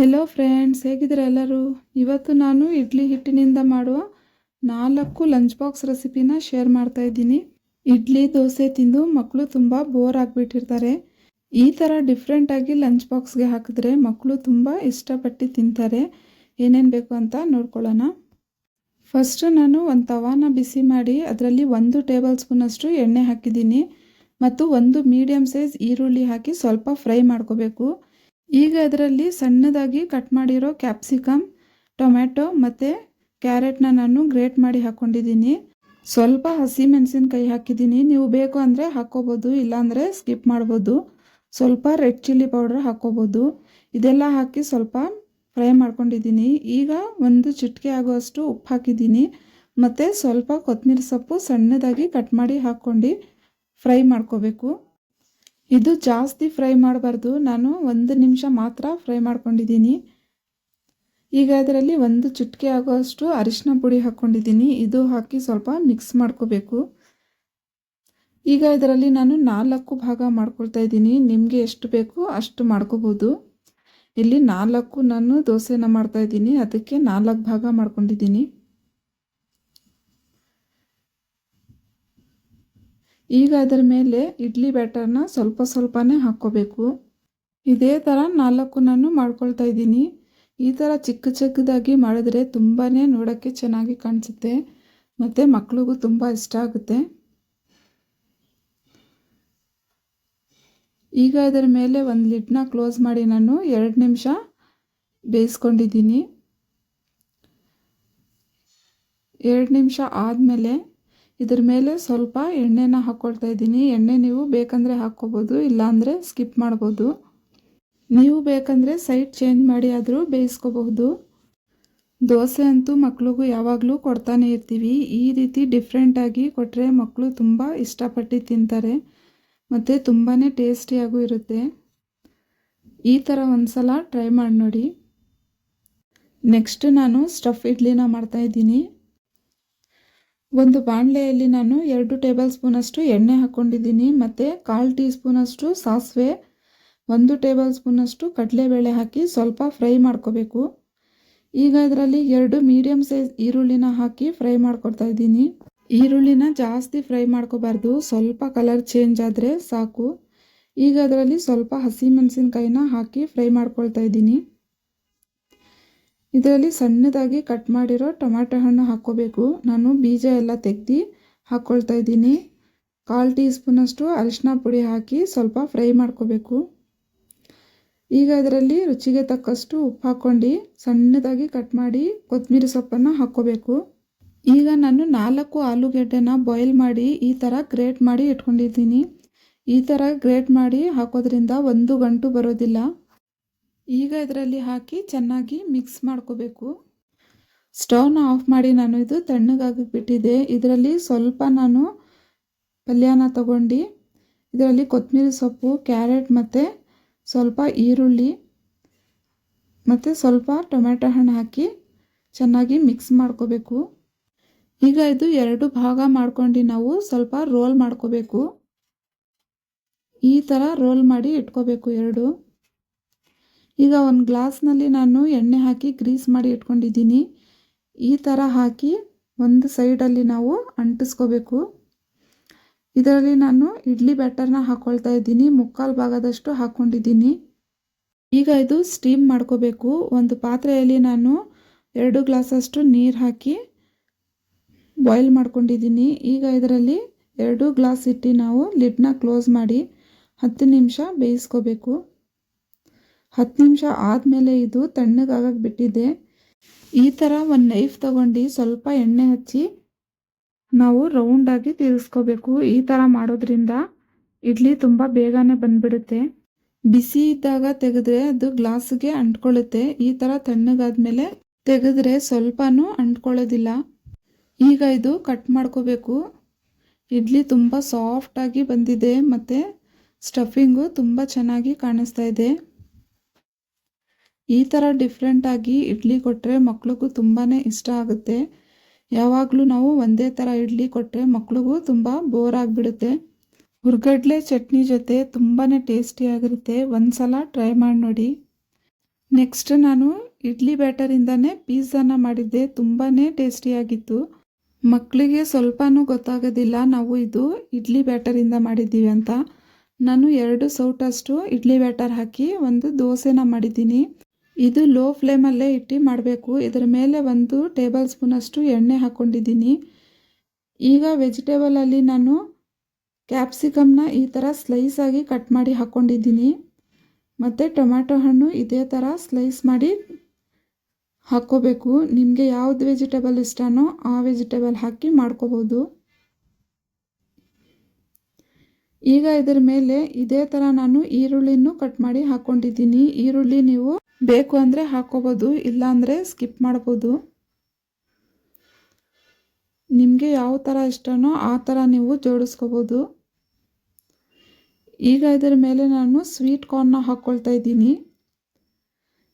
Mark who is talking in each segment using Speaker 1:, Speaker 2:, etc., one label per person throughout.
Speaker 1: Hello friends ಹೇಗಿದ್ದೀರಾ ಎಲ್ಲರೂ? ಇವತ್ತು ನಾನು ಇಡ್ಲಿ ಹಿಟ್ಟಿನಿಂದ ಮಾಡುವ ನಾಲ್ಕು ಲಂಚ್ ಬಾಕ್ಸ್ ರೆಸಿಪಿನ ಶೇರ್ ಮಾಡ್ತಾ ಇದ್ದೀನಿ. ಇಡ್ಲಿ, ದೋಸೆ ತಿಂದು ಮಕ್ಕಳು ತುಂಬ ಬೋರ್ ಆಗಿಬಿಟ್ಟಿರ್ತಾರೆ. ಈ ಥರ ಡಿಫ್ರೆಂಟಾಗಿ ಲಂಚ್ ಬಾಕ್ಸ್ಗೆ ಹಾಕಿದ್ರೆ ಮಕ್ಕಳು ತುಂಬ ಇಷ್ಟಪಟ್ಟು ತಿಂತಾರೆ. ಏನೇನು ಬೇಕು ಅಂತ ನೋಡ್ಕೊಳ್ಳೋಣ. ಫಸ್ಟು ನಾನು ಒಂದು ತವಾನ ಬಿಸಿ ಮಾಡಿ ಅದರಲ್ಲಿ ಒಂದು ಟೇಬಲ್ ಸ್ಪೂನಷ್ಟು ಎಣ್ಣೆ ಹಾಕಿದ್ದೀನಿ. ಮತ್ತು ಒಂದು ಮೀಡಿಯಮ್ ಸೈಜ್ ಈರುಳ್ಳಿ ಹಾಕಿ ಸ್ವಲ್ಪ ಫ್ರೈ ಮಾಡ್ಕೋಬೇಕು. ಈಗ ಅದರಲ್ಲಿ ಸಣ್ಣದಾಗಿ ಕಟ್ ಮಾಡಿರೋ ಕ್ಯಾಪ್ಸಿಕಮ್ ಟೊಮ್ಯಾಟೊ ಮತ್ತು ಕ್ಯಾರೆಟ್ನ ನಾನು ಗ್ರೇಟ್ ಮಾಡಿ ಹಾಕ್ಕೊಂಡಿದ್ದೀನಿ ಸ್ವಲ್ಪ ಹಸಿ ಮೆಣಸಿನ್ಕಾಯಿ ಹಾಕಿದ್ದೀನಿ. ನೀವು ಬೇಕು ಅಂದರೆ ಹಾಕ್ಕೋಬೋದು, ಇಲ್ಲಾಂದರೆ ಸ್ಕಿಪ್ ಮಾಡ್ಬೋದು. ಸ್ವಲ್ಪ ರೆಡ್ ಚಿಲ್ಲಿ ಪೌಡ್ರ್ ಹಾಕ್ಕೋಬೋದು. ಇದೆಲ್ಲ ಹಾಕಿ ಸ್ವಲ್ಪ ಫ್ರೈ ಮಾಡ್ಕೊಂಡಿದ್ದೀನಿ. ಈಗ ಒಂದು ಚಿಟಿಕೆ ಆಗುವಷ್ಟು ಉಪ್ಪು ಹಾಕಿದ್ದೀನಿ. ಮತ್ತು ಸ್ವಲ್ಪ ಕೊತ್ತಂಬರಿ ಸೊಪ್ಪು ಸಣ್ಣದಾಗಿ ಕಟ್ ಮಾಡಿ ಹಾಕ್ಕೊಂಡು ಫ್ರೈ ಮಾಡ್ಕೋಬೇಕು. ಇದು ಜಾಸ್ತಿ ಫ್ರೈ ಮಾಡಬಾರ್ದು. ನಾನು ಒಂದು ನಿಮಿಷ ಮಾತ್ರ ಫ್ರೈ ಮಾಡ್ಕೊಂಡಿದ್ದೀನಿ. ಈಗ ಅದರಲ್ಲಿ ಒಂದು ಚುಟ್ಕೆ ಆಗೋಷ್ಟು ಅರಿಶಿನ ಪುಡಿ ಹಾಕ್ಕೊಂಡಿದ್ದೀನಿ ಇದು ಹಾಕಿ ಸ್ವಲ್ಪ ಮಿಕ್ಸ್ ಮಾಡ್ಕೋಬೇಕು. ಈಗ ಇದರಲ್ಲಿ ನಾನು ನಾಲ್ಕು ಭಾಗ ಮಾಡ್ಕೊಳ್ತಾ ಇದ್ದೀನಿ. ನಿಮಗೆ ಎಷ್ಟು ಬೇಕು ಅಷ್ಟು ಮಾಡ್ಕೋಬೋದು. ಇಲ್ಲಿ ನಾಲ್ಕು ನಾನು ದೋಸೆನ ಮಾಡ್ತಾ ಇದ್ದೀನಿ. ಅದಕ್ಕೆ ನಾಲ್ಕು ಭಾಗ ಮಾಡ್ಕೊಂಡಿದ್ದೀನಿ. ಈಗ ಅದರ ಮೇಲೆ ಇಡ್ಲಿ ಬ್ಯಾಟರ್ನ ಸ್ವಲ್ಪ ಸ್ವಲ್ಪನೇ ಹಾಕ್ಕೋಬೇಕು. ಇದೇ ಥರ ನಾಲ್ಕು ನಾನು ಮಾಡ್ಕೊಳ್ತಾ ಇದ್ದೀನಿ. ಈ ಥರ ಚಿಕ್ಕ ಚಿಕ್ಕದಾಗಿ ಮಾಡಿದ್ರೆ ತುಂಬಾ ನೋಡೋಕ್ಕೆ ಚೆನ್ನಾಗಿ ಕಾಣಿಸುತ್ತೆ. ಮತ್ತು ಮಕ್ಳಿಗೂ ತುಂಬ ಇಷ್ಟ ಆಗುತ್ತೆ. ಈಗ ಅದರ ಮೇಲೆ ಒಂದು ಲಿಡ್ನ ಕ್ಲೋಸ್ ಮಾಡಿ ನಾನು ಎರಡು ನಿಮಿಷ ಬೇಯಿಸ್ಕೊಂಡಿದ್ದೀನಿ. ಎರಡು ನಿಮಿಷ ಆದಮೇಲೆ ಇದ್ರ ಮೇಲೆ ಸ್ವಲ್ಪ ಎಣ್ಣೆನ ಹಾಕ್ಕೊಳ್ತಾ ಇದ್ದೀನಿ. ಎಣ್ಣೆ ನೀವು ಬೇಕಂದರೆ ಹಾಕ್ಕೋಬೋದು, ಇಲ್ಲಾಂದರೆ ಸ್ಕಿಪ್ ಮಾಡ್ಬೋದು. ನೀವು ಬೇಕಂದರೆ ಸೈಡ್ ಚೇಂಜ್ ಮಾಡಿ ಆದರೂ ಬೇಯಿಸ್ಕೋಬಹುದು. ದೋಸೆ ಅಂತೂ ಮಕ್ಳಿಗೂ ಯಾವಾಗಲೂ ಕೊಡ್ತಾನೆ ಇರ್ತೀವಿ. ಈ ರೀತಿ ಡಿಫ್ರೆಂಟಾಗಿ ಕೊಟ್ಟರೆ ಮಕ್ಕಳು ತುಂಬ ಇಷ್ಟಪಟ್ಟು ತಿಂತಾರೆ. ಮತ್ತು ತುಂಬಾ ಟೇಸ್ಟಿಯಾಗೂ ಇರುತ್ತೆ. ಈ ಥರ ಒಂದು ಸಲ ಟ್ರೈ ಮಾಡಿ ನೋಡಿ ನೆಕ್ಸ್ಟ್ ನಾನು ಸ್ಟಫ್ ಇಡ್ಲಿನ ಮಾಡ್ತಾಯಿದ್ದೀನಿ ಒಂದು ಬಾಣಲೆಯಲ್ಲಿ ನಾನು ಎರಡು ಟೇಬಲ್ ಸ್ಪೂನಷ್ಟು ಎಣ್ಣೆ ಹಾಕ್ಕೊಂಡಿದ್ದೀನಿ ಮತ್ತು ಕಾಲು ಟೀ ಸ್ಪೂನಷ್ಟು ಸಾಸಿವೆ, ಒಂದು ಟೇಬಲ್ ಸ್ಪೂನಷ್ಟು ಕಡಲೆಬೇಳೆ ಹಾಕಿ ಸ್ವಲ್ಪ ಫ್ರೈ ಮಾಡ್ಕೋಬೇಕು. ಈಗ ಇದರಲ್ಲಿ ಎರಡು ಮೀಡಿಯಮ್ ಸೈಜ್ ಈರುಳ್ಳಿನ ಹಾಕಿ ಫ್ರೈ ಮಾಡ್ಕೊಳ್ತಾ ಇದ್ದೀನಿ. ಈರುಳ್ಳಿನ ಜಾಸ್ತಿ ಫ್ರೈ ಮಾಡ್ಕೋಬಾರ್ದು, ಸ್ವಲ್ಪ ಕಲರ್ ಚೇಂಜ್ ಆದರೆ ಸಾಕು. ಈಗ ಅದರಲ್ಲಿ ಸ್ವಲ್ಪ ಹಸಿ ಮೆಣಸಿನ್ಕಾಯಿನ ಹಾಕಿ ಫ್ರೈ ಮಾಡ್ಕೊಳ್ತಾ ಇದ್ದೀನಿ. ಇದರಲ್ಲಿ ಸಣ್ಣದಾಗಿ ಕಟ್ ಮಾಡಿರೋ ಟೊಮ್ಯಾಟೊ ಹಣ್ಣು ಹಾಕ್ಕೋಬೇಕು. ನಾನು ಬೀಜ ಎಲ್ಲ ತೆಗ್ದು ಹಾಕ್ಕೊಳ್ತಾ ಇದ್ದೀನಿ. ಕಾಲು ಟೀ ಸ್ಪೂನಷ್ಟು ಅರಿಶಿನ ಪುಡಿ ಹಾಕಿ ಸ್ವಲ್ಪ ಫ್ರೈ ಮಾಡ್ಕೋಬೇಕು. ಈಗ ಇದರಲ್ಲಿ ರುಚಿಗೆ ತಕ್ಕಷ್ಟು ಉಪ್ಪು ಹಾಕ್ಕೊಂಡು ಸಣ್ಣದಾಗಿ ಕಟ್ ಮಾಡಿ ಕೊತ್ತಂಬರಿ ಸೊಪ್ಪನ್ನು ಹಾಕ್ಕೋಬೇಕು. ಈಗ ನಾನು ನಾಲ್ಕು ಆಲೂಗೆಡ್ಡೆನ ಬಾಯ್ಲ್ ಮಾಡಿ ಈ ಥರ ಗ್ರೇಟ್ ಮಾಡಿ ಇಟ್ಕೊಂಡಿದ್ದೀನಿ. ಈ ಥರ ಗ್ರೇಟ್ ಮಾಡಿ ಹಾಕೋದ್ರಿಂದ ಒಂದು ಗಂಟು ಬರೋದಿಲ್ಲ. ಈಗ ಇದರಲ್ಲಿ ಹಾಕಿ ಚೆನ್ನಾಗಿ ಮಿಕ್ಸ್ ಮಾಡ್ಕೋಬೇಕು. ಸ್ಟವ್ನ ಆಫ್ ಮಾಡಿ ನಾನು ಇದು ತಣ್ಣಗಾಗಿ ಬಿಟ್ಟಿದ್ದೆ ಇದರಲ್ಲಿ ಸ್ವಲ್ಪ ನಾನು ಪಲ್ಯನ ತಗೊಂಡು, ಇದರಲ್ಲಿ ಕೊತ್ತಂಬರಿ ಸೊಪ್ಪು, ಕ್ಯಾರೆಟ್ ಮತ್ತು ಸ್ವಲ್ಪ ಈರುಳ್ಳಿ ಮತ್ತು ಸ್ವಲ್ಪ ಟೊಮೆಟೊ ಹಣ್ಣು ಹಾಕಿ ಚೆನ್ನಾಗಿ ಮಿಕ್ಸ್ ಮಾಡ್ಕೋಬೇಕು. ಈಗ ಇದು ಎರಡು ಭಾಗ ಮಾಡ್ಕೊಂಡು ನಾವು ಸ್ವಲ್ಪ ರೋಲ್ ಮಾಡ್ಕೋಬೇಕು. ಈ ಥರ ರೋಲ್ ಮಾಡಿ ಇಟ್ಕೋಬೇಕು ಎರಡು. ಈಗ ಒಂದು ಗ್ಲಾಸ್ನಲ್ಲಿ ನಾನು ಎಣ್ಣೆ ಹಾಕಿ ಗ್ರೀಸ್ ಮಾಡಿ ಇಟ್ಕೊಂಡಿದ್ದೀನಿ. ಈ ಥರ ಹಾಕಿ ಒಂದು ಸೈಡಲ್ಲಿ ನಾವು ಅಂಟಿಸ್ಕೋಬೇಕು. ಇದರಲ್ಲಿ ನಾನು ಇಡ್ಲಿ ಬ್ಯಾಟರ್ನ ಹಾಕ್ಕೊಳ್ತಾ ಇದ್ದೀನಿ. ಮುಕ್ಕಾಲು ಭಾಗದಷ್ಟು ಹಾಕ್ಕೊಂಡಿದ್ದೀನಿ ಈಗ ಇದು ಸ್ಟೀಮ್ ಮಾಡ್ಕೋಬೇಕು. ಒಂದು ಪಾತ್ರೆಯಲ್ಲಿ ನಾನು ಎರಡು ಗ್ಲಾಸಷ್ಟು ನೀರು ಹಾಕಿ ಬಾಯ್ಲ್ ಮಾಡ್ಕೊಂಡಿದ್ದೀನಿ. ಈಗ ಇದರಲ್ಲಿ ಎರಡು ಗ್ಲಾಸ್ ಇಟ್ಟು ನಾವು ಲಿಡ್ನ ಕ್ಲೋಸ್ ಮಾಡಿ ಹತ್ತು ನಿಮಿಷ ಬೇಯಿಸ್ಕೋಬೇಕು. ಹತ್ತು ನಿಮಿಷ ಆದಮೇಲೆ ಇದು ತಣ್ಣಗಾಗಕ್ಕೆ ಬಿಟ್ಟಿದೆ. ಈ ಥರ ಒಂದು ನೈಫ್ ತಗೊಂಡು ಸ್ವಲ್ಪ ಎಣ್ಣೆ ಹಚ್ಚಿ ನಾವು ರೌಂಡಾಗಿ ತಿರುಗಿಸ್ಕೋಬೇಕು ಈ ಥರ ಮಾಡೋದ್ರಿಂದ ಇಡ್ಲಿ ತುಂಬ ಬೇಗನೆ ಬಂದ್ಬಿಡುತ್ತೆ. ಬಿಸಿ ಇದ್ದಾಗ ತೆಗೆದ್ರೆ ಅದು ಗ್ಲಾಸ್ಗೆ ಅಂಟ್ಕೊಳ್ಳುತ್ತೆ. ಈ ಥರ ತಣ್ಣಗಾದಮೇಲೆ ತೆಗೆದ್ರೆ ಸ್ವಲ್ಪನೂ ಅಂಟ್ಕೊಳ್ಳೋದಿಲ್ಲ. ಈಗ ಇದು ಕಟ್ ಮಾಡ್ಕೋಬೇಕು. ಇಡ್ಲಿ ತುಂಬ ಸಾಫ್ಟಾಗಿ ಬಂದಿದೆ. ಮತ್ತು ಸ್ಟಫಿಂಗು ತುಂಬ ಚೆನ್ನಾಗಿ ಕಾಣಿಸ್ತಾ ಇದೆ. ಈ ಥರ ಡಿಫ್ರೆಂಟಾಗಿ ಇಡ್ಲಿ ಕೊಟ್ಟರೆ ಮಕ್ಳಿಗೂ ತುಂಬಾ ಇಷ್ಟ ಆಗುತ್ತೆ. ಯಾವಾಗಲೂ ನಾವು ಒಂದೇ ಥರ ಇಡ್ಲಿ ಕೊಟ್ಟರೆ ಮಕ್ಳಿಗೂ ತುಂಬ ಬೋರ್ ಆಗಿಬಿಡುತ್ತೆ. ಹುರ್ಗಡ್ಲೆ ಚಟ್ನಿ ಜೊತೆ ತುಂಬಾ ಟೇಸ್ಟಿಯಾಗಿರುತ್ತೆ ಒಂದು ಸಲ ಟ್ರೈ ಮಾಡಿ ನೋಡಿ. ನೆಕ್ಸ್ಟ್ ನಾನು ಇಡ್ಲಿ ಬ್ಯಾಟರಿಂದನೇ ಪಿಝಾನ ಮಾಡಿದ್ದೆ. ತುಂಬಾ ಟೇಸ್ಟಿಯಾಗಿತ್ತು ಮಕ್ಕಳಿಗೆ ಸ್ವಲ್ಪನೂ ಗೊತ್ತಾಗೋದಿಲ್ಲ ನಾವು ಇದು ಇಡ್ಲಿ ಬ್ಯಾಟರಿಂದ ಮಾಡಿದ್ದೀವಿ ಅಂತ. ನಾನು ಎರಡು ಸೌಟಷ್ಟು ಇಡ್ಲಿ ಬ್ಯಾಟರ್ ಹಾಕಿ ಒಂದು ದೋಸೆನ ಮಾಡಿದ್ದೀನಿ. ಇದು ಲೋ ಫ್ಲೇಮಲ್ಲೇ ಇಟ್ಟು ಮಾಡಬೇಕು. ಇದರ ಮೇಲೆ ಒಂದು ಟೇಬಲ್ ಸ್ಪೂನಷ್ಟು ಎಣ್ಣೆ ಹಾಕ್ಕೊಂಡಿದ್ದೀನಿ ಈಗ ವೆಜಿಟೇಬಲಲ್ಲಿ ನಾನು ಕ್ಯಾಪ್ಸಿಕಮ್ನ ಈ ಥರ ಸ್ಲೈಸ್ ಆಗಿ ಕಟ್ ಮಾಡಿ ಹಾಕ್ಕೊಂಡಿದ್ದೀನಿ ಮತ್ತು ಟೊಮ್ಯಾಟೊ ಹಣ್ಣು ಇದೇ ಥರ ಸ್ಲೈಸ್ ಮಾಡಿ ಹಾಕ್ಕೋಬೇಕು. ನಿಮಗೆ ಯಾವ್ದು ವೆಜಿಟೇಬಲ್ ಇಷ್ಟನೋ ಆ ವೆಜಿಟೇಬಲ್ ಹಾಕಿ ಮಾಡ್ಕೋಬೋದು. ಈಗ ಇದರ ಮೇಲೆ ಇದೇ ಥರ ನಾನು ಈರುಳ್ಳಿನೂ ಕಟ್ ಮಾಡಿ ಹಾಕ್ಕೊಂಡಿದ್ದೀನಿ ಈರುಳ್ಳಿ ನೀವು ಬೇಕು ಅಂದರೆ ಹಾಕ್ಕೋಬೋದು ಇಲ್ಲಾಂದರೆ ಸ್ಕಿಪ್ ಮಾಡ್ಬೋದು. ನಿಮಗೆ ಯಾವ ಥರ ಇಷ್ಟನೋ ಆ ಥರ ನೀವು ಜೋಡಿಸ್ಕೋಬೋದು. ಈಗ ಇದರ ಮೇಲೆ ನಾನು ಸ್ವೀಟ್ ಕಾರ್ನ್ನ ಹಾಕ್ಕೊಳ್ತಾ ಇದ್ದೀನಿ.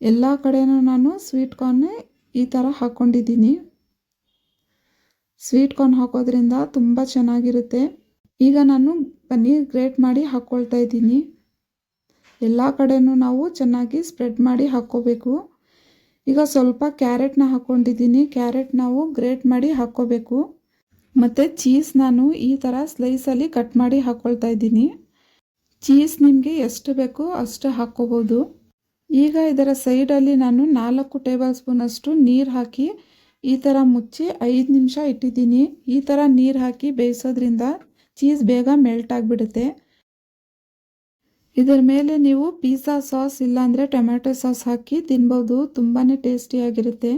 Speaker 1: ಎಲ್ಲ ಕಡೆಯೂ ನಾನು ಸ್ವೀಟ್ ಕಾರ್ನೇ ಈ ಥರ ಹಾಕ್ಕೊಂಡಿದ್ದೀನಿ ಸ್ವೀಟ್ ಕಾರ್ನ್ ಹಾಕೋದ್ರಿಂದ ತುಂಬ ಚೆನ್ನಾಗಿರುತ್ತೆ. ಈಗ ನಾನು ಪನ್ನೀರ್ ಗ್ರೇಟ್ ಮಾಡಿ ಹಾಕ್ಕೊಳ್ತಾ ಇದ್ದೀನಿ. ಎಲ್ಲ ಕಡೆಯೂ ನಾವು ಚೆನ್ನಾಗಿ ಸ್ಪ್ರೆಡ್ ಮಾಡಿ ಹಾಕ್ಕೋಬೇಕು. ಈಗ ಸ್ವಲ್ಪ ಕ್ಯಾರೆಟ್ನ ಹಾಕ್ಕೊಂಡಿದ್ದೀನಿ. ಕ್ಯಾರೆಟ್ ನಾವು ಗ್ರೇಟ್ ಮಾಡಿ ಹಾಕ್ಕೋಬೇಕು. ಮತ್ತು ಚೀಸ್ ನಾನು ಈ ಥರ ಸ್ಲೈಸಲ್ಲಿ ಕಟ್ ಮಾಡಿ ಹಾಕ್ಕೊಳ್ತಾ ಇದ್ದೀನಿ. ಚೀಸ್ ನಿಮಗೆ ಎಷ್ಟು ಬೇಕೋ ಅಷ್ಟು ಹಾಕ್ಕೋಬೋದು. ಈಗ ಇದರ ಸೈಡಲ್ಲಿ ನಾನು ನಾಲ್ಕು ಟೇಬಲ್ ಸ್ಪೂನಷ್ಟು ನೀರು ಹಾಕಿ ಈ ಥರ ಮುಚ್ಚಿ ಐದು ನಿಮಿಷ ಇಟ್ಟಿದ್ದೀನಿ. ಈ ಥರ ನೀರು ಹಾಕಿ ಬೇಯಿಸೋದ್ರಿಂದ ಚೀಸ್ ಬೇಗ ಮೆಲ್ಟ್ ಆಗಿಬಿಡುತ್ತೆ. ಇದರ ಮೇಲೆ ನೀವು ಪಿಜ್ಜಾ ಸಾಸ್ ಇಲ್ಲಾಂದರೆ ಟೊಮ್ಯಾಟೊ ಸಾಸ್ ಹಾಕಿ ತಿನ್ಬೋದು. ತುಂಬಾ ಟೇಸ್ಟಿಯಾಗಿರುತ್ತೆ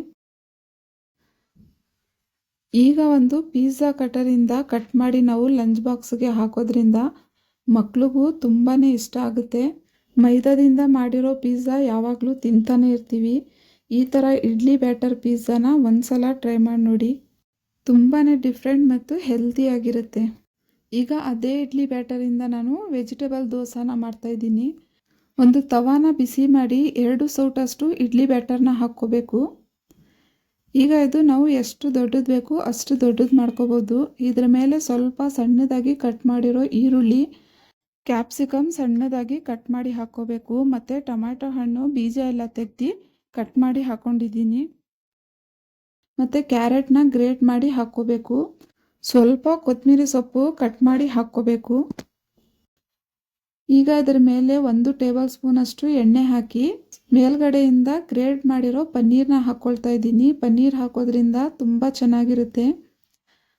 Speaker 1: ಈಗ ಒಂದು ಪಿಜ್ಜಾ ಕಟರಿಂದ ಕಟ್ ಮಾಡಿ ನಾವು ಲಂಚ್ ಬಾಕ್ಸ್ಗೆ ಹಾಕೋದ್ರಿಂದ ಮಕ್ಳಿಗೂ ತುಂಬಾ ಇಷ್ಟ ಆಗುತ್ತೆ. ಮೈದಾದಿಂದ ಮಾಡಿರೋ ಪಿಜ್ಜಾ ಯಾವಾಗಲೂ ತಿಂತಾನೆ ಇರ್ತೀವಿ. ಈ ಥರ ಇಡ್ಲಿ ಬ್ಯಾಟರ್ ಪಿಜ್ಜಾನ ಒಂದ್ಸಲ ಟ್ರೈ ಮಾಡಿ ನೋಡಿ. ತುಂಬಾ ಡಿಫ್ರೆಂಟ್ ಮತ್ತು ಹೆಲ್ತಿಯಾಗಿರುತ್ತೆ ಈಗ ಅದೇ ಇಡ್ಲಿ ಬ್ಯಾಟರಿಂದ ನಾನು ವೆಜಿಟೇಬಲ್ ದೋಸಾನ ಮಾಡ್ತಾಯಿದ್ದೀನಿ ಒಂದು ತವಾನ ಬಿಸಿ ಮಾಡಿ ಎರಡು ಸೌಟಷ್ಟು ಇಡ್ಲಿ ಬ್ಯಾಟರ್ನ ಹಾಕ್ಕೋಬೇಕು. ಈಗ ಇದು ನಾವು ಎಷ್ಟು ದೊಡ್ಡದು ಬೇಕು ಅಷ್ಟು ದೊಡ್ಡದು ಮಾಡ್ಕೋಬೋದು. ಇದರ ಮೇಲೆ ಸ್ವಲ್ಪ ಸಣ್ಣದಾಗಿ ಕಟ್ ಮಾಡಿರೋ ಈರುಳ್ಳಿ ಕ್ಯಾಪ್ಸಿಕಮ್ ಸಣ್ಣದಾಗಿ ಕಟ್ ಮಾಡಿ ಹಾಕ್ಕೋಬೇಕು. ಮತ್ತು ಟೊಮ್ಯಾಟೊ ಹಣ್ಣು, ಬೀಜ ಎಲ್ಲ ತೆಗ್ದು ಕಟ್ ಮಾಡಿ ಹಾಕ್ಕೊಂಡಿದ್ದೀನಿ ಮತ್ತು ಕ್ಯಾರೆಟ್ನ ಗ್ರೇಟ್ ಮಾಡಿ ಹಾಕ್ಕೋಬೇಕು. ಸ್ವಲ್ಪ ಕೊತ್ತಂಬರಿ ಸೊಪ್ಪು ಕಟ್ ಮಾಡಿ ಹಾಕ್ಕೋಬೇಕು. ಈಗ ಅದರ ಮೇಲೆ ಒಂದು ಟೇಬಲ್ ಸ್ಪೂನಷ್ಟು ಎಣ್ಣೆ ಹಾಕಿ ಮೇಲ್ಗಡೆಯಿಂದ ಗ್ರೇಟ್ ಮಾಡಿರೋ ಪನ್ನೀರ್ನ ಹಾಕ್ಕೊಳ್ತಾ ಇದ್ದೀನಿ. ಪನ್ನೀರ್ ಹಾಕೋದ್ರಿಂದ ತುಂಬ ಚೆನ್ನಾಗಿರುತ್ತೆ.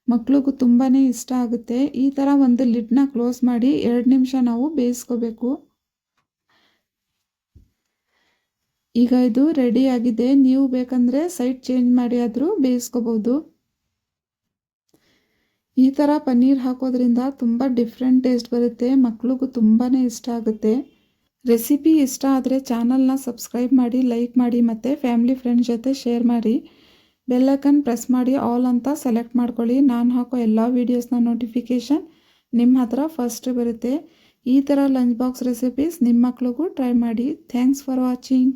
Speaker 1: ಮಕ್ಳಿಗೂ ತುಂಬಾ ಇಷ್ಟ ಆಗುತ್ತೆ. ಈ ಥರ ಒಂದು ಲಿಡ್ನ ಕ್ಲೋಸ್ ಮಾಡಿ ಎರಡು ನಿಮಿಷ ನಾವು ಬೇಯಿಸ್ಕೋಬೇಕು. ಈಗ ಇದು ರೆಡಿ ಆಗಿದೆ. ನೀವು ಬೇಕಂದರೆ ಸೈಡ್ ಚೇಂಜ್ ಮಾಡಿ ಆದರೂ ಬೇಯಿಸ್ಕೋಬೋದು. ಈ ಥರ ಪನ್ನೀರ್ ಹಾಕೋದ್ರಿಂದ ತುಂಬ ಡಿಫ್ರೆಂಟ್ ಟೇಸ್ಟ್ ಬರುತ್ತೆ, ಮಕ್ಳಿಗೂ ತುಂಬಾ ಇಷ್ಟ ಆಗುತ್ತೆ. ರೆಸಿಪಿ ಇಷ್ಟ ಆದರೆ ಚಾನಲ್ನ ಸಬ್ಸ್ಕ್ರೈಬ್ ಮಾಡಿ ಲೈಕ್ ಮಾಡಿ ಮತ್ತು ಫ್ಯಾಮಿಲಿ ಫ್ರೆಂಡ್ಸ್ ಜೊತೆ ಶೇರ್ ಮಾಡಿ. ಬೆಲ್ಲೈಕನ್ ಪ್ರೆಸ್ ಮಾಡಿ ಆಲ್ ಅಂತ ಸೆಲೆಕ್ಟ್ ಮಾಡ್ಕೊಳ್ಳಿ. ನಾನು ಹಾಕೋ ಎಲ್ಲ ವೀಡಿಯೋಸ್ನ ನೋಟಿಫಿಕೇಷನ್ ನಿಮ್ಮ ಹತ್ರ ಫಸ್ಟ್ ಬರುತ್ತೆ. ಈ ಥರ ಲಂಚ್ ಬಾಕ್ಸ್ ರೆಸಿಪೀಸ್ ನಿಮ್ಮ ಮಕ್ಳಿಗೂ ಟ್ರೈ ಮಾಡಿ. Thanks for watching